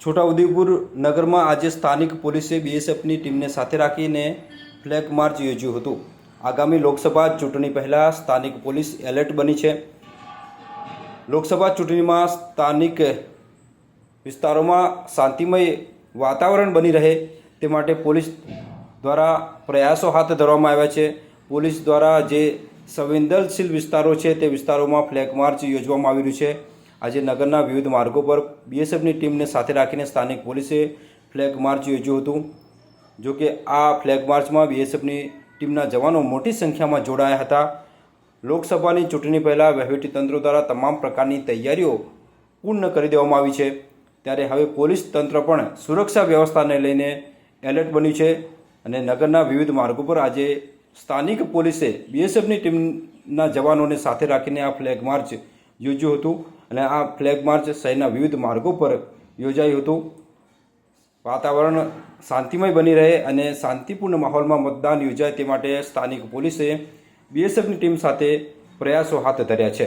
છોટાઉદેપુર નગરમાં આજે સ્થાનિક પોલીસે બીએસએફની ટીમને સાથે રાખીને ફ્લેગ માર્ચ યોજ્યું હતું. આગામી લોકસભા ચૂંટણી પહેલાં સ્થાનિક પોલીસ એલર્ટ બની છે. લોકસભા ચૂંટણીમાં સ્થાનિક વિસ્તારોમાં શાંતિમય વાતાવરણ બની રહે તે માટે પોલીસ દ્વારા પ્રયાસો હાથ ધરવામાં આવ્યા છે. પોલીસ દ્વારા જે સંવેદનશીલ વિસ્તારો છે તે વિસ્તારોમાં ફ્લેગ માર્ચ યોજવામાં આવી રહ્યું છે. આજે નગરના વિવિધ માર્ગો પર બીએસએફની ટીમને સાથે રાખીને સ્થાનિક પોલીસે ફ્લેગ માર્ચ યોજ્યું હતું. જો કે આ ફ્લેગ માર્ચમાં બીએસએફની ટીમના જવાનો મોટી સંખ્યામાં જોડાયા હતા. લોકસભાની ચૂંટણી પહેલાં વહીવટીતંત્ર દ્વારા તમામ પ્રકારની તૈયારીઓ પૂર્ણ કરી દેવામાં આવી છે. ત્યારે હવે પોલીસ તંત્ર પણ સુરક્ષા વ્યવસ્થાને લઈને એલર્ટ બન્યું છે અને નગરના વિવિધ માર્ગો પર આજે સ્થાનિક પોલીસે બીએસએફની ટીમના જવાનોને સાથે રાખીને આ ફ્લેગ માર્ચ યોજ્યું હતું અને આ ફ્લેગ માર્ચ શહેરના વિવિધ માર્ગો પર યોજાયું હતું. વાતાવરણ શાંતિમય બની રહે અને શાંતિપૂર્ણ માહોલમાં મતદાન યોજાય તે માટે સ્થાનિક પોલીસે બીએસએફની ટીમ સાથે પ્રયાસો હાથ ધર્યા છે.